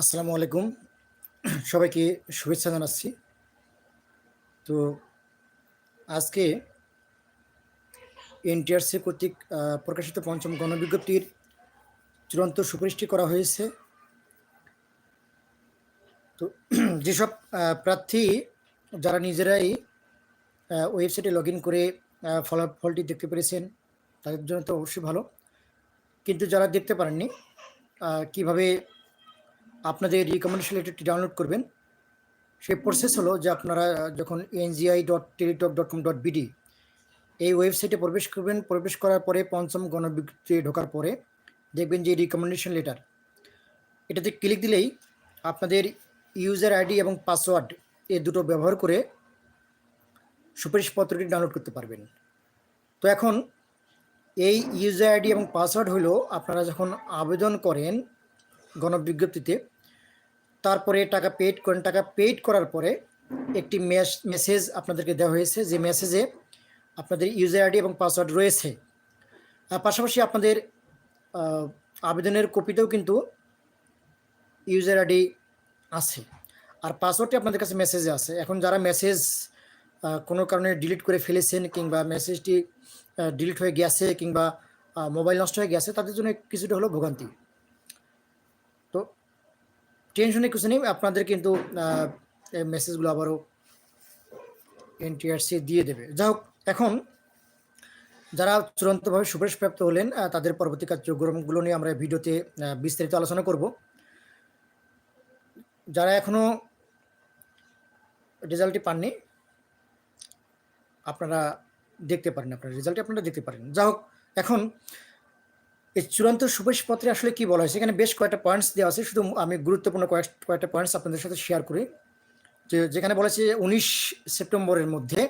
আসসালামু আলাইকুম। সবাইকে শুভেচ্ছা জানাচ্ছি। তো আজকে এনটিআরসি কর্তৃক প্রকাশিত পঞ্চম গণবিজ্ঞপ্তির চূড়ান্ত সুপারিশটি করা হয়েছে। তো যেসব প্রার্থী যারা নিজেরাই ওয়েবসাইটে লগ করে ফলাফলটি দেখতে পেরেছেন, তাদের জন্য তো অবশ্যই ভালো। কিন্তু যারা দেখতে পারেননি কীভাবে আপনাদের রিকমেন্ডেশন লেটারটি ডাউনলোড করবেন। সেই প্রসেস হলো যে আপনারা যখন NGI dot Teletalk dot com dot BD এই ওয়েবসাইটে প্রবেশ করবেন। প্রবেশ করার পরে পঞ্চম গণবিজ্ঞপ্তি ঢোকার পরে দেখবেন যে রিকমেন্ডেশন লেটার এটাতে ক্লিক দিলেই আপনাদের ইউজার আইডি এবং পাসওয়ার্ড এ দুটো ব্যবহার করে সুপারিশপত্রটি ডাউনলোড করতে পারবেন। তো এখন এই ইউজার আইডি এবং পাসওয়ার্ড হলো আপনারা যখন আবেদন করেন গণবিজ্ঞপ্তিতে তারপরে টাকা পেইড করেন। টাকা পেইড করার পরে একটি মেসেজ আপনাদেরকে দেওয়া হয়েছে যে মেসেজে আপনাদের ইউজার আইডি এবং পাসওয়ার্ড রয়েছে। পাশাপাশি আপনাদের আবেদনের কপিতেও কিন্তু ইউজার আইডি আছে। আর পাসওয়ার্ডটি আপনাদের কাছে মেসেজে আছে। এখন যারা মেসেজ কোনো কারণে ডিলিট করে ফেলেছেন কিংবা মেসেজটি ডিলিট হয়ে গেছে কিংবা মোবাইল নষ্ট হয়ে গেছে, তাদের জন্য কিছুটা হলো ভোগান্তি। টেনশনের কিছু নেই। আপনাদের কিন্তু মেসেজগুলো আবারও এনটিআরসি দিয়ে দেবে। যাই হোক, এখন যারা চূড়ান্তভাবে সুপারিশপ্রাপ্ত হলেন তাদের পরবর্তী কার্যক্রমগুলো নিয়ে আমরা ভিডিওতে বিস্তারিত আলোচনা করব। যারা এখনও রেজাল্টটি পাননি, আপনারা দেখতে পারেন, আপনার রেজাল্টটি আপনারা দেখতে পারেন। যা হোক, এখন এই চূড়ান্ত সুপারিশপত্রে আসলে কি বলা হয়েছে এখানে বেশ কয়েকটা পয়েন্টস দেওয়া আছে। শুধু আমি গুরুত্বপূর্ণ কয়েক কয়েকটা পয়েন্টস আপনাদের সাথে শেয়ার করি। যে যেখানে বলেছে উনিশ সেপ্টেম্বরের মধ্যে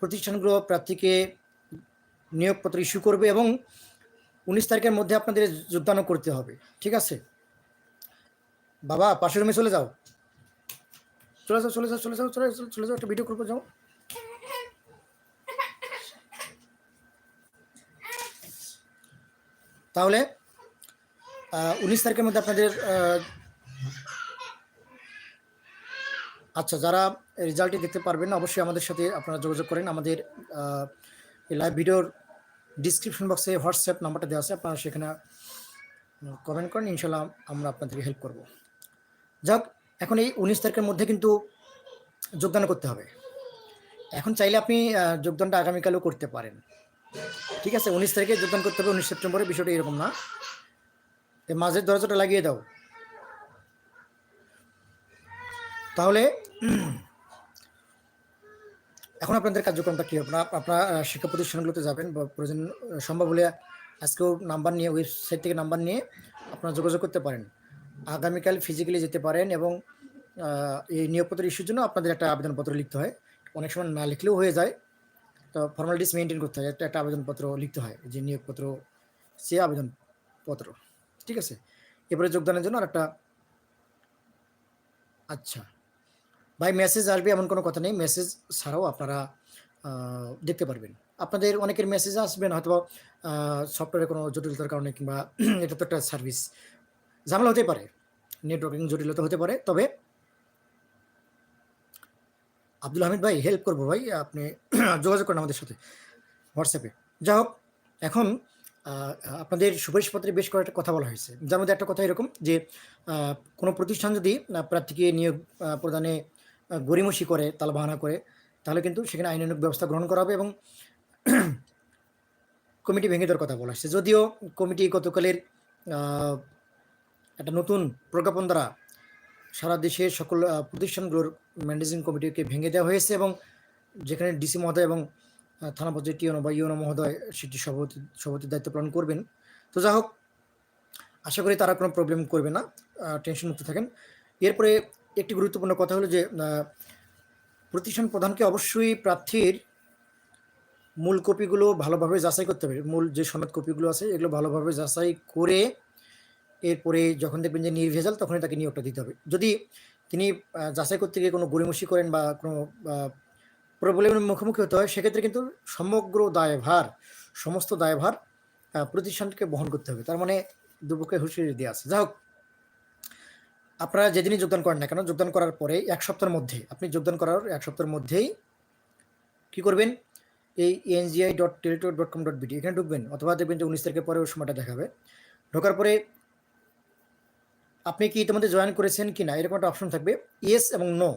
প্রতিষ্ঠানগুলো প্রার্থীকে নিয়োগপত্র ইস্যু করবে এবং উনিশ তারিখের মধ্যে আপনাদের যোগদানও করতে হবে। ঠিক আছে? বাবা, পাশের রুমে চলে যাও। চলে যাও চলে যাও চলে যাও চলে যাও চলে যাও, একটা ভিডিও করব, যাও। তাহলে উনিশ তারিখের মধ্যে আপনাদের আচ্ছা যারা রেজাল্টটি দেখতে পারবেন অবশ্যই আমাদের সাথে আপনারা যোগাযোগ করেন। আমাদের লাইভ ভিডিওর ডিসক্রিপশন বক্সে হোয়াটসঅ্যাপ নাম্বারটা দেওয়া আছে, আপনারা সেখানে কমেন্ট করেন ইনশাল্লাহ আমরা আপনাদেরকে হেল্প করব। যাক, এখন এই উনিশ তারিখের মধ্যে কিন্তু যোগদান করতে হবে। এখন চাইলে আপনি যোগদানটা আগামীকালও করতে পারেন। ঠিক আছে, উনিশ তারিখে যোগদান করতে হবে, উনিশ সেপ্টেম্বরে, বিষয়টা এরকম না। মাঝের দরজাটা লাগিয়ে দাও। তাহলে, এখন আপনাদের কার্যক্রমটা কী আপনার আপনার শিক্ষা প্রতিষ্ঠানগুলোতে যাবেন, বা প্রয়োজন সম্ভব হলে আজকেও নাম্বার নিয়ে, ওয়েবসাইট থেকে নাম্বার নিয়ে আপনারা যোগাযোগ করতে পারেন। আগামীকাল ফিজিক্যালি যেতে পারেন এবং এই নিয়োগপত্র ইস্যুর জন্য আপনাদের একটা আবেদনপত্র লিখতে হয়। অনেক সময় না লিখলেও হয়ে যায়। তো ফর্মালিটিস মেনটেন করতে হয়। একটা আবেদনপত্র লিখতে হয়, যে নিয়োগপত্র, সে আবেদনপত্র, ঠিক আছে? এবারে যোগদানের জন্য আর একটা আচ্ছা ভাই মেসেজ আসবে এমন কোনো কথা নেই। মেসেজ ছাড়াও আপনারা দেখতে পারবেন। আপনাদের অনেকের মেসেজ আসবেন হয়তো সফটওয়্যারের কোনো জটিলতার কারণে কিংবা এটা তো একটা সার্ভিস ঝামেলা হতে পারে। নেটওয়ার্কিং জটিলতা হতে পারে। তবে, আব্দুল হামিদ ভাই হেল্প করব ভাই। আপনি যোগাযোগ করেন আমাদের সাথে, হোয়াটসঅ্যাপে। যাই হোক, এখন আপনাদের সুপারিশপত্রে বেশ কয়েকটা কথা বলা হয়েছে। যার মধ্যে একটা কথা এরকম যে কোনো প্রতিষ্ঠান যদি প্রার্থীকে নিয়োগ প্রদানে গরিমসি করে, তালবাহানা করে, তাহলে কিন্তু সেখানে আইনানুগ ব্যবস্থা গ্রহণ করা হবে এবং কমিটি ভেঙে দেওয়ার কথা বলা হয়েছে। যদিও কমিটি গতকালের একটা নতুন প্রজ্ঞাপন দ্বারা সারা দেশের সকল প্রতিষ্ঠানগুলোর ম্যানেজিং কমিটিকে ভেঙে দেওয়া হয়েছে এবং যেখানে ডিসি মহোদয় এবং থানা পর্যায়ে টিওনো বা ইউনো মহোদয় সেটি সভাপতি, সভাপতির দায়িত্ব পালন করবেন। তো যা হোক, আশা করি তারা কোনো প্রবলেম করবে না টেনশন মুক্ত থাকেন। এরপরে একটি গুরুত্বপূর্ণ কথা হলো যে প্রতিষ্ঠান প্রধানকে অবশ্যই প্রার্থীর মূল কপিগুলো ভালোভাবে যাচাই করতে হবে। মূল যে সনদ কপিগুলো আছে, এগুলো ভালোভাবে যাচাই করে এরপরে যখন দেখবেন যে নির্ভেজাল, তখনই তাকে নিয়োগটা দিতে হবে। যদি তিনি যাচাই করতে গিয়ে কোনো গড়িমসি করেন বা কোনো প্রবলেমের মুখোমুখি হতে হয়। সেক্ষেত্রে কিন্তু সমগ্র দায়ভার, সমস্ত দায়ভার প্রতিষ্ঠানকে বহন করতে হবে। তার মানে দুপক্ষে হুঁশিয়ারি দেওয়া আছে। যাই হোক, আপনারা যেদিনই যোগদান করেন না কেন, যোগদান করার পরে এক সপ্তাহের মধ্যে, আপনি যোগদান করার এক সপ্তাহের মধ্যেই কি করবেন? এই NGI dot Teletalk dot com dot BD এখানে ঢুকবেন, অথবা দেখবেন যে উনিশ তারিখের পরে ওই সময়টা দেখাবে। ঢোকার পরে আপনি কি ইতিমধ্যে জয়েন করেছেন কি না এরকম একটা অপশন থাকবে। ইয়েস এবং নো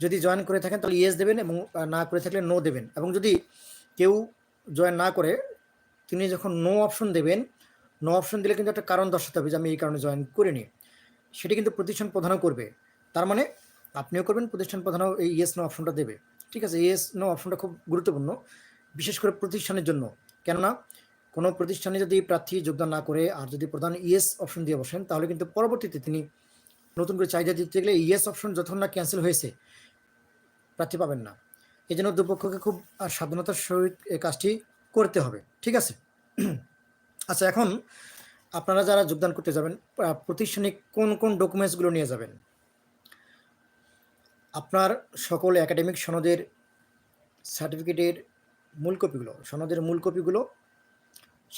যদি জয়েন করে থাকেন, তাহলে ইয়েস দেবেন এবং না করে থাকলে নো দেবেন। এবং যদি কেউ জয়েন না করে, তিনি যখন নো অপশন দেবেন নো অপশন দিলে কিন্তু একটা কারণ দর্শাতে হবে যে আমি এই কারণে জয়েন করিনি। সেটি কিন্তু প্রতিষ্ঠান প্রধানও করবে। তার মানে আপনিও করবেন, প্রতিষ্ঠান প্রধানও এই ইয়েস নো অপশনটা দেবে। ঠিক আছে ইয়েস নো অপশনটা খুব গুরুত্বপূর্ণ, বিশেষ করে প্রতিষ্ঠানের জন্য। কেননা কোনো প্রতিষ্ঠানে যদি প্রার্থী যোগদান না করে আর যদি প্রধান ইয়েস অপশন দিয়ে বসেন, তাহলে কিন্তু পরবর্তীতে তিনি নতুন করে চাহিদা দিতে গেলে ইয়েস অপশন যতক্ষণ না ক্যান্সেল হয়েছে প্রার্থী পাবেন না। এই জন্য দুপক্ষকে খুব সাবধানতার সহিত এই কাজটি করতে হবে, ঠিক আছে? আচ্ছা এখন আপনারা যারা যোগদান করতে যাবেন প্রতিষ্ঠানিক কোন কোন ডকুমেন্টসগুলো নিয়ে যাবেন? আপনার সকল একাডেমিক সনদের সার্টিফিকেটের মূল কপিগুলো, সনদের মূল কপিগুলো,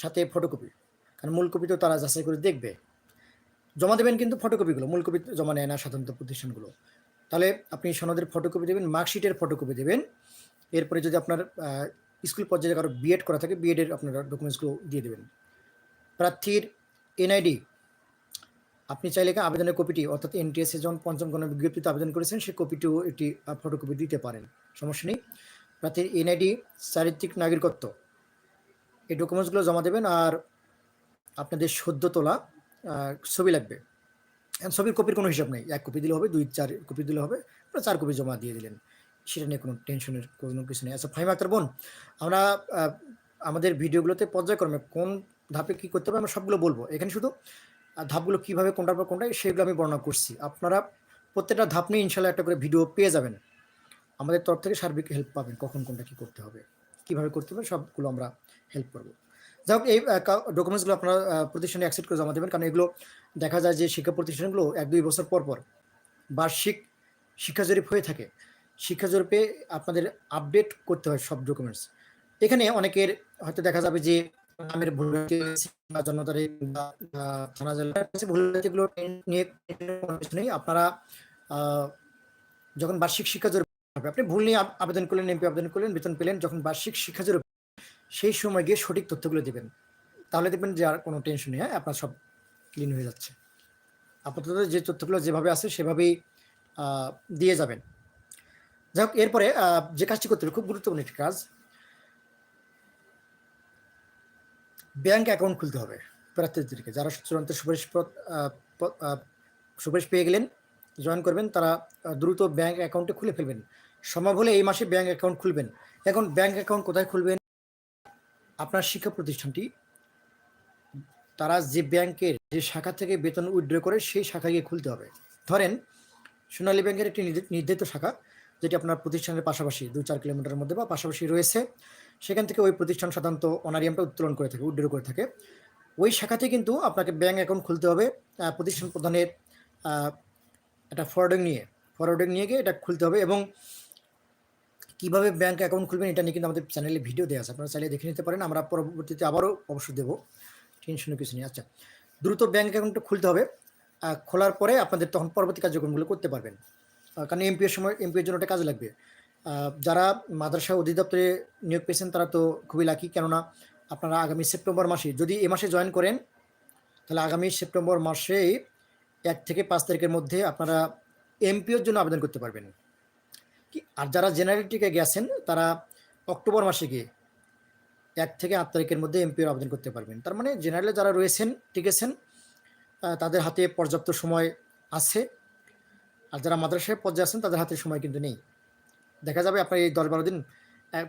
সাথে ফটোকপি। কারণ মূল কপি তো তারা যাচাই করে দেখবে। জমা দেবেন কিন্তু ফটোকপিগুলো, মূল কপি জমা নেয় না সাধারণত প্রতিষ্ঠানগুলো। তাহলে আপনি সনদের ফটোকপি দেবেন মার্কশিটের ফটোকপি দেবেন। এরপরে যদি আপনার স্কুল পর্যায়ে কারও বিএড করা থাকে বিএডের আপনারা ডকুমেন্টসগুলো দিয়ে দেবেন। প্রার্থীর এনআইডি আপনি চাইলে আবেদনের কপিটি অর্থাৎ এনটিএসে যখন পঞ্চম গণ বিজ্ঞপ্তিতে আবেদন করেছেন সেই কপিটিও একটি ফটোকপি দিতে পারেন। সমস্যা নেই। প্রার্থীর এনআইডি চারিত্রিক নাগরিকত্ব। এই ডকুমেন্টসগুলো জমা দেবেন আর আপনাদের সদ্য তোলা ছবি লাগবে। ছবির কপির কোনো হিসাব নেই। এক কপি দিলে হবে, দুই, চার কপি দিলে হবে চার কপি জমা দিয়ে দিলেন। সেটা নিয়ে কোনো টেনশনের কোনো কিছু নেই। আচ্ছা ফাইম আক্তার বোন, আমরা আমাদের ভিডিওগুলোতে পর্যায়ক্রমে কোন ধাপে কী করতে হবে আমরা সবগুলো বলব। এখানে শুধু ধাপগুলো কীভাবে, কোনটার পর কোনটা সেগুলো আমি বর্ণনা করছি। আপনারা প্রত্যেকটা ধাপ নিয়ে ইনশাল্লাহ একটা করে ভিডিও পেয়ে যাবেন। আমাদের তরফ থেকে সার্বিক হেল্প পাবেন কখন, কোনটা কী করতে হবে। কীভাবে করতে হবে, সবগুলো আমরা হেল্প করব। যাই হোক, এই ডকুমেন্টসগুলো আপনারা প্রতিষ্ঠানে অ্যাকসেপ্ট করে জমা দেবেন। কারণ এগুলো দেখা যায় যে শিক্ষা প্রতিষ্ঠানগুলো এক দুই বছর পর পর বার্ষিক শিক্ষা জরিপ হয়ে থাকে। শিক্ষা জরিপে আপনাদের আপডেট করতে হয় সব ডকুমেন্টস এখানে অনেকের হয়তো দেখা যাবে যে নামের ভুল জন্ম তারিখ ভুল নিয়ে আপনারা যখন বার্ষিক শিক্ষা জরিপ আপনি ভুল নিয়ে আবেদন করলেন এমপি আবেদন করলেন, বেতন পেলেন, যখন বার্ষিক শিক্ষা জরিপ সেই সময় গিয়ে সঠিক তথ্যগুলো দেবেন। তাহলে দেখবেন যে আর কোনো টেনশন নেই হ্যাঁ আপনার সব ক্লিন হয়ে যাচ্ছে। আপাতত যে তথ্যগুলো যেভাবে আছে সেভাবেই দিয়ে যাবেন। যাই হোক এরপরে যে কাজটি করতে হবে, খুব গুরুত্বপূর্ণ একটি কাজ। ব্যাংক অ্যাকাউন্ট খুলতে হবে প্রার্থীদেরকে। যারা চূড়ান্ত সুপারিশ সুপারিশ পেয়ে গেলেন, জয়েন করবেন, তারা দ্রুত ব্যাংক অ্যাকাউন্টে খুলে ফেলবেন। সম্ভব হলে এই মাসে ব্যাংক অ্যাকাউন্ট খুলবেন। এখন ব্যাংক অ্যাকাউন্ট কোথায় খুলবেন? আপনার শিক্ষা প্রতিষ্ঠানটি, তারা যে ব্যাংকের যে শাখা থেকে বেতন উইথড্র করে সেই শাখা গিয়ে খুলতে হবে। ধরেন, সোনালী ব্যাংকের একটি নির্ধারিত শাখা, যেটি আপনার প্রতিষ্ঠানের পাশাপাশি দু চার কিলোমিটারের মধ্যে বা পাশাপাশি রয়েছে, সেখান থেকে ওই প্রতিষ্ঠান সাধারণত অনারিয়ামটা উত্তোলন করে থাকে উইথড্র করে থাকে। ওই শাখাতে কিন্তু আপনাকে ব্যাংক অ্যাকাউন্ট খুলতে হবে প্রতিষ্ঠান প্রধানের একটা ফরওয়ার্ডিং নিয়ে। ফরওয়ার্ডিং নিয়ে গিয়ে এটা খুলতে হবে এবং কীভাবে ব্যাংক অ্যাকাউন্ট খুলবেন এটা নিয়ে কিন্তু আমাদের চ্যানেলে ভিডিও দেওয়া আছে। আপনারা চাইলে দেখে নিতে পারেন, আমরা পরবর্তীতে আবারও অবশ্যই দেবো। টেনশনের কিছু নেই আচ্ছা। দ্রুত ব্যাংক অ্যাকাউন্টটা খুলতে হবে খোলার পরে আপনাদের তখন পরবর্তী কার্যক্রমগুলো করতে পারবেন। কারণ এমপি এর সময় এমপি এর জন্য ওটা কাজে লাগবে। যারা মাদ্রাসা অধিদপ্তরে নিয়োগ পেয়েছেন তারা তো খুবই লাকি কেননা আপনারা আগামী সেপ্টেম্বর মাসে, যদি এ মাসে জয়েন করেন, তাহলে আগামী সেপ্টেম্বর মাসেই এক থেকে পাঁচ তারিখের মধ্যে আপনারা এমপিওর জন্য আবেদন করতে পারবেন। আর যারা জেনারেল টিকে গেছেন, তারা অক্টোবর মাসে গিয়ে এক থেকে আট তারিখের মধ্যে এমপিওর আবেদন করতে পারবেন। তার মানে জেনারেলে যারা রয়েছেন, টিকেছেন তাদের হাতে পর্যাপ্ত সময় আছে। আর যারা মাদ্রাসায় পর্যায়ে আছেন, তাদের হাতে সময় কিন্তু নেই। দেখা যাবে আপনার এই দশ বারো দিন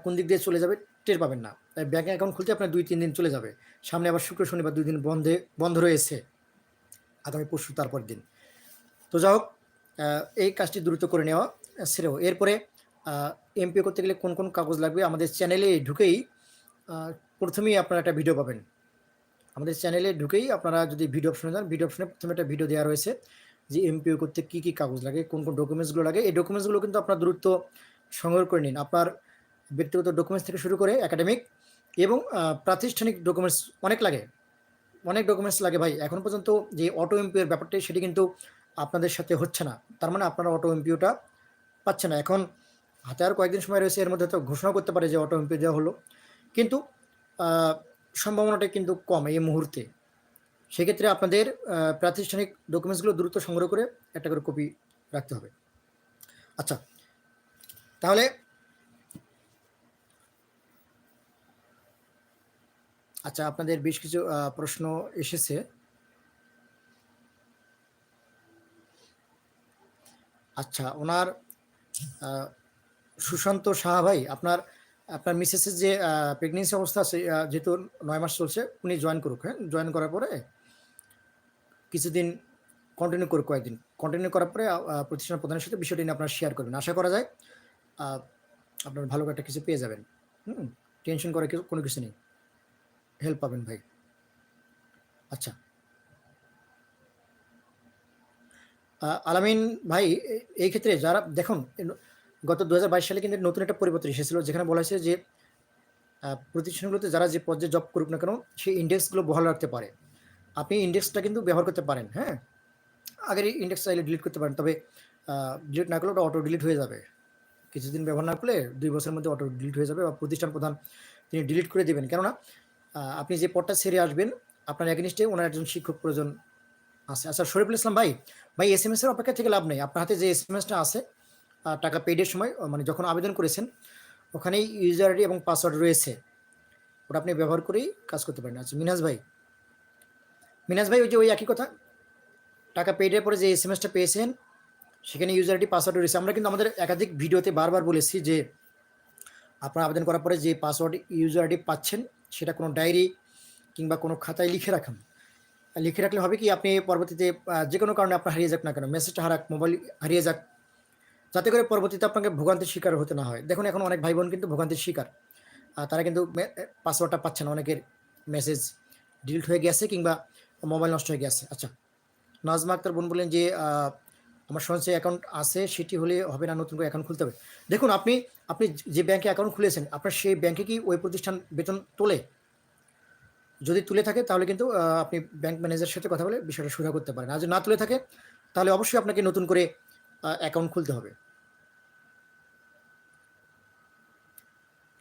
কোন দিক দিয়ে চলে যাবে টের পাবেন না। তাই ব্যাঙ্ক অ্যাকাউন্ট খুলতে আপনার দুই তিন দিন চলে যাবে। সামনে আবার শুক্র, শনিবার দুই দিন বন্ধে, বন্ধ রয়েছে। আগামী পরশু তারপর দিন। তো যা হোক এই কাজটি দ্রুত করে নেওয়া। সেরেও এরপরে এমপি করতে গেলে কোন কোন কাগজ লাগবে আমাদের চ্যানেলে ঢুকেই প্রথমেই আপনারা একটা ভিডিও পাবেন। আমাদের চ্যানেলে ঢুকেই আপনারা যদি ভিডিও অপশনে যান ভিডিও অপশনে প্রথমে একটা ভিডিও দেওয়া রয়েছে যে এমপিও করতে কী কী কাগজ লাগে, কোন কোন ডকুমেন্টসগুলো লাগে। এই ডকুমেন্টসগুলো কিন্তু আপনার দ্রুত সংগ্রহ করে নিন। আপনার ব্যক্তিগত ডকুমেন্টস থেকে শুরু করে একাডেমিক এবং প্রাতিষ্ঠানিক ডকুমেন্টস অনেক লাগে। অনেক ডকুমেন্টস লাগে ভাই। এখন পর্যন্ত যে অটো এমপিওর ব্যাপারটা, সেটি কিন্তু আপনাদের সাথে হচ্ছে না। তার মানে আপনারা অটো এমপিওটা পাচ্ছে না। এখন হাতে আর কয়েকদিন সময় রয়েছে, এর মধ্যে তো ঘোষণা করতে পারে যে অটো এমপি দেওয়া হলো। কিন্তু সম্ভাবনাটা কিন্তু কম এই মুহূর্তে। সেক্ষেত্রে আপনাদের প্রাতিষ্ঠানিক ডকুমেন্টসগুলো দ্রুত সংগ্রহ করে একটা করে কপি রাখতে হবে। আচ্ছা তাহলে আচ্ছা আপনাদের বেশ কিছু প্রশ্ন এসেছে। আচ্ছা ওনার সুশান্ত সাহা ভাই, আপনার আপনার মিসেসের যে প্রেগনেন্সি অবস্থা আছে যেহেতু নয় মাস চলছে, উনি জয়েন করুক হ্যাঁ? জয়েন করার পরে কিছুদিন কন্টিনিউ করুক কয়েকদিন। কন্টিনিউ করার পরে প্রতিষ্ঠান প্রধানের সাথে বিষয়টি নিয়ে আপনারা শেয়ার করবেন। আশা করা যায় আপনার ভালো একটা কিছু পেয়ে যাবেন। হুম? টেনশন করার কোনো কিছু নেই। হেল্প পাবেন ভাই। আচ্ছা। আলামিন ভাই, এই ক্ষেত্রে যারা, দেখুন, গত দু হাজার বাইশ সালে কিন্তু নতুন একটা পরিবর্তন এসেছিল, যেখানে বলা হয়েছে যে প্রতিষ্ঠানগুলোতে যারা যে পর্যায়ে জব করুক না কেন, সেই ইন্ডেক্সগুলো বহাল রাখতে পারে। আপনি ইন্ডেক্সটা কিন্তু ব্যবহার করতে পারেন হ্যাঁ? আগের ইন্ডেক্স চাইলে ডিলিট করতে পারেন, তবে ডিলিট না করলে ওটা অটো ডিলিট হয়ে যাবে। কিছুদিন ব্যবহার না করলে দুই বছরের মধ্যে অটো ডিলিট হয়ে যাবে বা প্রতিষ্ঠান প্রধান তিনি ডিলিট করে দেবেন। কেননা আপনি যে পদটা ছেড়ে আসবেন, আপনার এগেনিস্টে ওনার একজন শিক্ষক প্রয়োজন আছে আচ্ছা শরীফুল ইসলাম ভাই ভাই এস এম এস এর অপেক্ষা থেকে লাভ নেই। আপনার হাতে যে এস এম এসটা আছে টাকা পেডের সময় মানে যখন আবেদন করেছেন, ওখানেই ইউজার আইডি এবং পাসওয়ার্ড রয়েছে। ওটা আপনি ব্যবহার করেই কাজ করতে পারেন। আচ্ছা মিনাজ ভাই মিনাজ ভাই, ওই যে ওই একই কথা, টাকা পেডের পরে যে এস এম এসটা পেয়েছেন, সেখানে ইউজার আইডি পাসওয়ার্ড রয়েছে। আমরা কিন্তু আমাদের একাধিক ভিডিওতে বারবার বলেছি যে, আপনার আবেদন করার পরে যে পাসওয়ার্ড ইউজার আইডি পাচ্ছেন, সেটা কোনো ডায়েরি কিংবা কোনো খাতায় লিখে রাখুন। লিখে রাখলে হবে কি, আপনি পরবর্তীতে যে কোনো কারণে আপনার হারিয়ে যাক না কেন মেসেজটা হারাক মোবাইল হারিয়ে যাক, যাতে করে পরবর্তীতে আপনাকে ভোগান্তির শিকার হতে না হয়। দেখুন, এখন অনেক ভাই বোন কিন্তু ভোগান্তির শিকার। তারা কিন্তু পাসওয়ার্ডটা পাচ্ছে না অনেকের মেসেজ ডিলিট হয়ে গেছে কিংবা মোবাইল নষ্ট হয়ে গেছে। আচ্ছা নাজমা আক্তার বোন বললেন যে আমার সঞ্চয় অ্যাকাউন্ট আছে, সেটি হলে হবে না, নতুন করে অ্যাকাউন্ট খুলতে হবে। দেখুন, আপনি আপনি যে ব্যাংকে অ্যাকাউন্ট খুলেছেন, আপনার সেই ব্যাংকে কি ওই প্রতিষ্ঠান বেতন তোলে? যদি তুলে থাকে, তাহলে কিন্তু আপনি ব্যাংক ম্যানেজারের সাথে কথা বলে বিষয়টা সুরা করতে পারেন। আর যদি না তুলে থাকে, তাহলে অবশ্যই আপনাকে নতুন করে অ্যাকাউন্ট খুলতে হবে।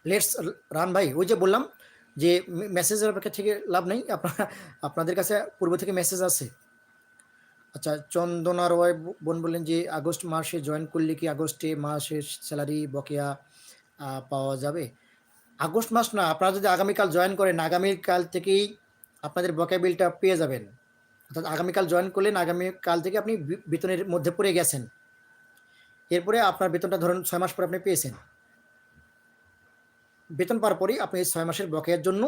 লেটস রান ভাই ওই যে বললাম যে মেসেজের অপেক্ষা থেকে লাভ নেই। আপনারা, আপনাদের কাছে পূর্ব থেকে মেসেজ আছে। আচ্ছা চন্দনা রয় বোন বললেন যে, আগস্ট মাসে জয়েন করলে কি আগস্টে মাসের স্যালারি বকেয়া পাওয়া যাবে? আগস্ট মাস না, আপনারা যদি আগামীকাল জয়েন করেন, আগামীকাল থেকেই আপনাদের বকেয়া বিলটা পেয়ে যাবেন। অর্থাৎ আগামীকাল জয়েন করলেন, আগামীকাল থেকে আপনি বেতনের মধ্যে পড়ে গেছেন। এরপরে আপনার বেতনটা ধরুন ছয় মাস পরে আপনি পেয়েছেন। বেতন পাওয়ার পরই আপনি ছয় মাসের বকেয়ার জন্য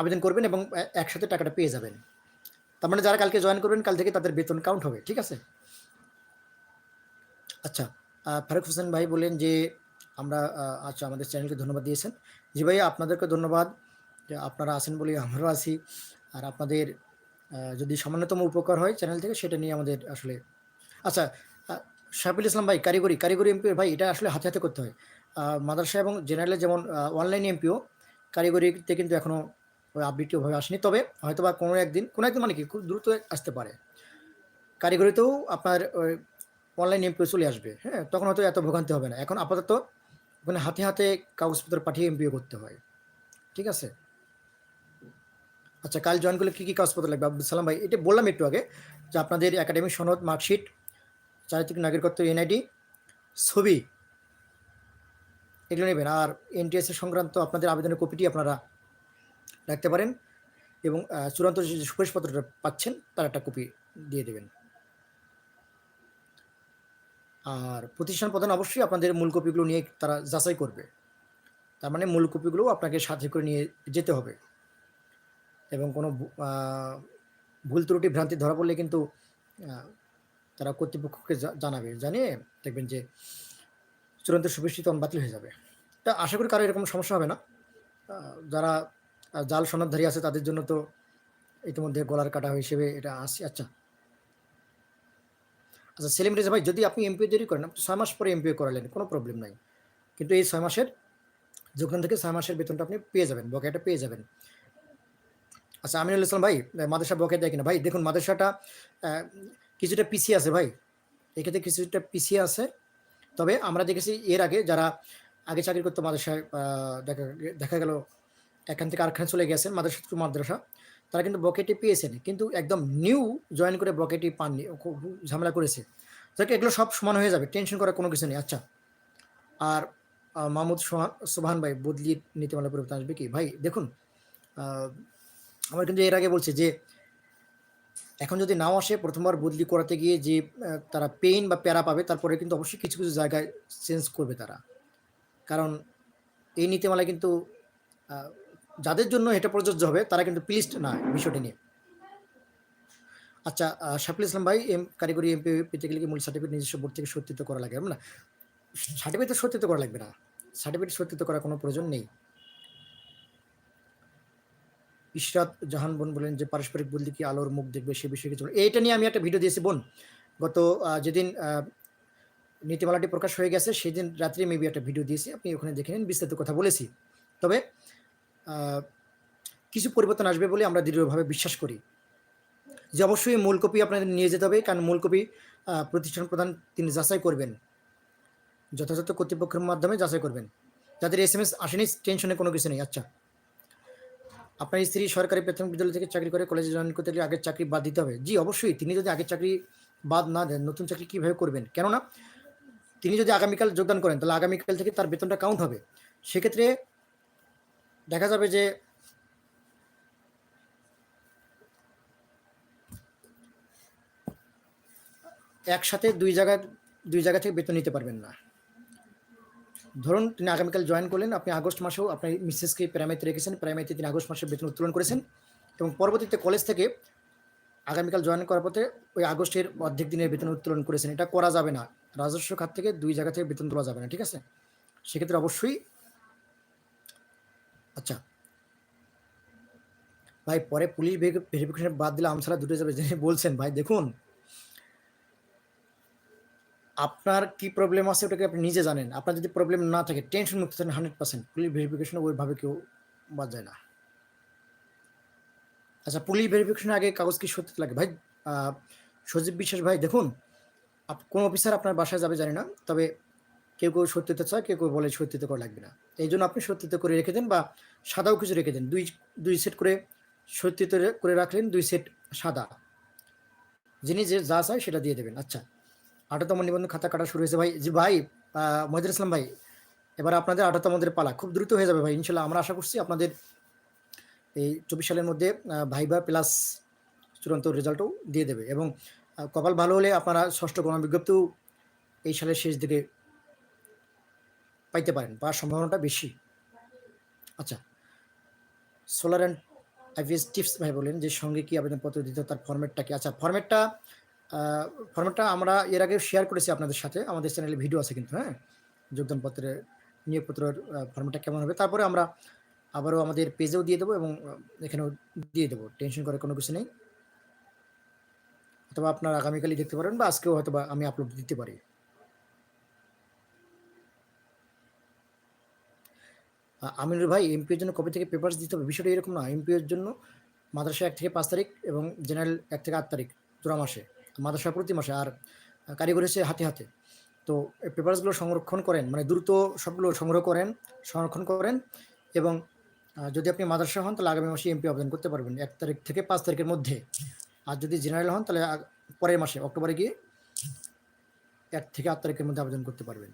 আবেদন করবেন এবং একসাথে টাকাটা পেয়ে যাবেন। তার মানে যারা কালকে জয়েন করবেন, কাল থেকে তাদের বেতন কাউন্ট হবে, ঠিক আছে? আচ্ছা ফারুক হোসেন ভাই বললেন যে আমরা আচ্ছা আমাদের চ্যানেলকে ধন্যবাদ দিয়েছেন। জি ভাই আপনাদেরকে ধন্যবাদ আপনারা আছেন বলে আমরাও আছি। আর আপনাদের যদি সামান্যতম উপকার হয় চ্যানেল থেকে, সেটা নিয়ে আমাদের আসলে আচ্ছা সাইফুল ইসলাম ভাই, কারিগরি কারিগরি এমপি ভাই, এটা আসলে হাতে হাতে করতে হয়। মাদ্রাসা এবং জেনারেলে যেমন অনলাইন এমপিও, কারিগরিতে কিন্তু এখনও ওই আপডেটটিও ভাবে আসেনি। তবে হয়তো বা কোনো একদিন কোনো একদিন মানে কি, খুব দ্রুত আসতে পারে। কারিগরিতেও আপনার অনলাইন এমপিও চলে আসবে হ্যাঁ? তখন হয়তো এত ভোগান্তি হবে না। এখন আপাতত ওখানে হাতে হাতে কাগজপত্র পাঠিয়ে এমপিও করতে হয়। ঠিক আছে? আচ্ছা কাল জয়েন করলে কী কী কাগজপত্র লাগবে? আব্দুল সালাম ভাই, এটা বললাম একটু আগে যে আপনাদের একাডেমিক সনদ মার্কশিট চারিত্রিক নাগরিকত্ব এনআইডি ছবি, এগুলো নেবেন। আর এনটিএস এর সংক্রান্ত আপনাদের আবেদনের কপিটি আপনারা রাখতে পারেন এবং চূড়ান্ত যে সুপারিশপত্রটা পাচ্ছেন, তার একটা কপি দিয়ে দেবেন। আর প্রতিষ্ঠান প্রধান অবশ্যই আপনাদের মূল কপিগুলো নিয়ে তারা যাচাই করবে। তার মানে মূল কপিগুলো আপনাকে সাথে করে নিয়ে যেতে হবে। এবং কোনো ভুল ত্রুটি, ভ্রান্তি ধরা পড়লে কিন্তু তারা কর্তৃপক্ষকে জানাবে। জানিয়ে দেখবেন যে চূড়ান্ত তখন বাতিল হয়ে যাবে। তা আশা করি কারও এরকম সমস্যা হবে না। যারা জাল সনদধারী আছে তাদের জন্য তো ইতিমধ্যে গলার কাটা হিসেবে এটা আসছে আচ্ছা। আচ্ছা সেলিম রেজা ভাই, যদি আপনি এমপিও তৈরি করেন, আপনি ছয় মাস পরে এমপিও করালেন, কোনো প্রবলেম নাই। কিন্তু এই ছয় মাসের যোগদান থেকে ছয় মাসের বেতনটা আপনি পেয়ে যাবেন, বকেয়াটা পেয়ে যাবেন। আচ্ছা আমিনুল ইসলাম ভাই মাদ্রাসা বকেয়া দেয় কিনা? ভাই, দেখুন, মাদ্রাসাটা কিছুটা পিছিয়ে আছে ভাই। এক্ষেত্রে কিছুটা পিছিয়ে আছে। তবে আমরা দেখেছি এর আগে যারা আগে চাকরি করতো মাদ্রাসায় দেখা দেখা গেল, এখান থেকে আরেকখানে চলে গেছেন মাদ্রাসা টু মাদ্রাসা। তারা কিন্তু বকেটি পেয়েছেন কিন্তু একদম নিউ জয়েন করে বকেটি পাননি ঝামেলা করেছে। যাকে, এগুলো সব সমান হয়ে যাবে টেনশন করার কোনো কিছু নেই। আচ্ছা আর মাহমুদ সোহান সোহান ভাই বদলির নীতিমালা পরিবর্তন আসবে কি? ভাই, দেখুন আমার কিন্তু এর আগে বলছে যে, এখন যদি নাও আসে, প্রথমবার বদলি করাতে গিয়ে যে তারা পেইন বা প্যারা পাবে, তারপরে কিন্তু অবশ্যই কিছু কিছু জায়গায় চেঞ্জ করবে তারা। কারণ এই নীতিমালা কিন্তু যাদের জন্য এটা প্রযোজ্য হবে, তারা কিন্তু প্লিজড না বিষয়টি নিয়ে। আচ্ছা শাফিল ইসলাম ভাই, এম কারিগরি এমপি পেতে গেলে কি মূল সার্টিফিকেট নিজস্ব বোর্ড থেকে সত্যিত করা লাগে? না। সার্টিফিকেট সত্যিত করা লাগবে না। সার্টিফিকেট সত্যিত করার কোনো প্রয়োজন নেই। ইশরাত জাহান বোন বলেন যে, পারস্পরিক বলতে কি আলোর মুখ দেখবে সে বিষয়ে কিছু। এইটা নিয়ে আমি একটা ভিডিও দিয়েছি বোন। গত যেদিন নীতিমালাটি প্রকাশ হয়ে গেছে, সেদিন রাত্রে মেবি একটা ভিডিও দিয়েছি। আপনি ওখানে দেখে নিন, বিস্তারিত কথা বলেছি। তবে কিছু পরিবর্তন আসবে বলে আমরা দৃঢ়ভাবে বিশ্বাস করি। যে অবশ্যই মূল কপি আপনাদের নিয়ে যেতে হবে, কারণ মূল কপি প্রতিষ্ঠান প্রধান তিনি যাচাই করবেন। যথাযথ কর্তৃপক্ষের মাধ্যমে যাচাই করবেন। যাদের এস এম এস আসেনি টেনশনে কোনো কিছু নেই। আচ্ছা। আপনার স্ত্রী সরকারি প্রাথমিক বিদ্যালয় থেকে চাকরি করে কলেজে জয়েন করতে গেলে আগের চাকরি বাদ দিতে হবে। জি, অবশ্যই। তিনি যদি আগের চাকরি বাদ না দেন, নতুন চাকরি কীভাবে করবেন? কেননা, তিনি যদি আগামীকাল যোগদান করেন, তাহলে আগামীকাল থেকে তার বেতনটা কাউন্ট হবে। সেক্ষেত্রে দেখা যাবে যে একসাথে দুই জায়গায়, দুই জায়গা থেকে বেতন নিতে পারবেন না। ধরুন তিনি আগামীকাল জয়েন করলেন, আপনি আগস্ট মাসেও আপনার মিসেসকে প্রাইমারিতে রেখেছেন, প্রাইমারিতে তিনি আগস্ট মাসে বেতন উত্তোলন করেছেন এবং পরবর্তীতে কলেজ থেকে আগামীকাল জয়েন করার পথে ওই আগস্টের অর্ধেক দিনের বেতন উত্তোলন করেছেন। এটা করা যাবে না। রাজস্ব খাত থেকে দুই জায়গা থেকে বেতন তোলা যাবে না, ঠিক আছে? সেক্ষেত্রে অবশ্যই আচ্ছা। ভাই, পরে পুলিশ ভেরিফিকেশন বাদ দিলে আমসারা দুটো যাবে, যিনি বলছেন, ভাই, দেখুন। আপনার কি প্রবলেম আছে ওটাকে আপনি নিজে জানেন। আপনার যদি প্রবলেম না থাকে টেনশন মুক্ত থাকেন হান্ড্রেড পার্সেন্ট পুলিশ ভেরিফিকেশন ওইভাবে কেউ বাদ যায় না। আচ্ছা পুলিশ ভেরিফিকেশনের আগে কাগজ কি সত্যি লাগে? ভাই সজীব বিশ্বাস ভাই, দেখুন কোন অফিসার আপনার বাসায় যাবে জানি না, তবে কেউ কেউ সত্যিতে চায়, কেউ কেউ বলে সত্যিতে করা লাগবে না। এই জন্য আপনি সত্যিতে করে রেখে দেন বা সাদাও কিছু রেখে দেন। দুই দুই সেট করে সত্যিতে করে রাখলেন, দুই সেট সাদা। যিনি যে যা চায় সেটা দিয়ে দেবেন। আচ্ছা আঠাতম নিবন্ধন খাতা কাটা শুরু হয়েছে। ভাই জি ভাই মহিদুল ইসলাম ভাই, এবার আপনাদের আঠাতমদের পালা খুব দ্রুত হয়ে যাবে ভাই, ইনশাল্লাহ। আমরা আশা করছি আপনাদের এই চব্বিশ সালের মধ্যে ভাইবা প্লাস চূড়ান্ত রেজাল্টও দিয়ে দেবে। এবং কপাল ভালো হলে আপনারা ষষ্ঠ গণবিজ্ঞপ্তিও এই সালের শেষ দিকে পাইতে পারেন পাওয়ার সম্ভাবনাটা বেশি। আচ্ছা সোলার অ্যান্ড আইপিএস টিপস ভাই বলেন যে সঙ্গে কি আবেদনপত্র দিতে তার ফর্মেটটা কি? আচ্ছা ফর্মেটটা ফর্মেটটা আমরা এর আগে শেয়ার করেছি আপনাদের সাথে, আমাদের চ্যানেলে ভিডিও আছে কিন্তু হ্যাঁ? যোগদানপত্রের নিয়োগপত্রের ফর্মেটটা কেমন হবে? তারপরে আমরা আবারও আমাদের পেজেও দিয়ে দেবো এবং এখানেও দিয়ে দেবো টেনশন করার কোনো কিছু নেই। অথবা আপনার আগামীকালই দেখতে পারেন বা আজকেও হয়তো আমি আপলোড দিতে পারি। আমিনুর ভাই এমপির জন্য কবে থেকে পেপারস দিতে হবে? বিষয়টা এরকম না। এমপির জন্য মাদ্রাসা এক থেকে পাঁচ তারিখ এবং জেনারেল এক থেকে আট তারিখ জোড়া মাসে, মাদ্রাসা প্রতি মাসে আর কারিগরি হচ্ছে হাতে হাতে। তো পেপারসগুলো সংরক্ষণ করেন মানে দ্রুত সবগুলো সংগ্রহ করেন, সংরক্ষণ করেন এবং যদি আপনি মাদ্রাসা হন তাহলে আগামী মাসে এমপি আবেদন করতে পারবেন, এক তারিখ থেকে পাঁচ তারিখের মধ্যে। আর যদি জেনারেল হন তাহলে পরের মাসে, অক্টোবরে গিয়ে এক থেকে আট তারিখের মধ্যে আবেদন করতে পারবেন।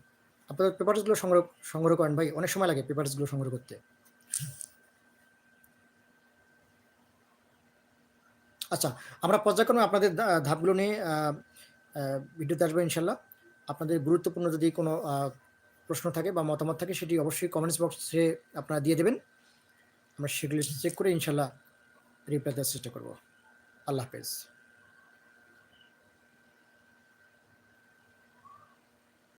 আপনাদের পেপারসগুলো সংগ্রহ সংগ্রহ করেন ভাই, অনেক সময় লাগে পেপারসগুলো সংগ্রহ করতে। আচ্ছা আমরা পর্যায়ক্রমে আপনাদের ধাপগুলো নিয়ে ভিডিওতে আসব ইনশাল্লাহ। আপনাদের গুরুত্বপূর্ণ যদি কোনো প্রশ্ন থাকে বা মতামত থাকে, সেটি অবশ্যই কমেন্টস বক্সে আপনারা দিয়ে দেবেন। আমরা সেগুলো চেক করে ইনশাল্লাহ রিপ্লাই দেওয়ার চেষ্টা করব। আল্লাহ হাফেজ।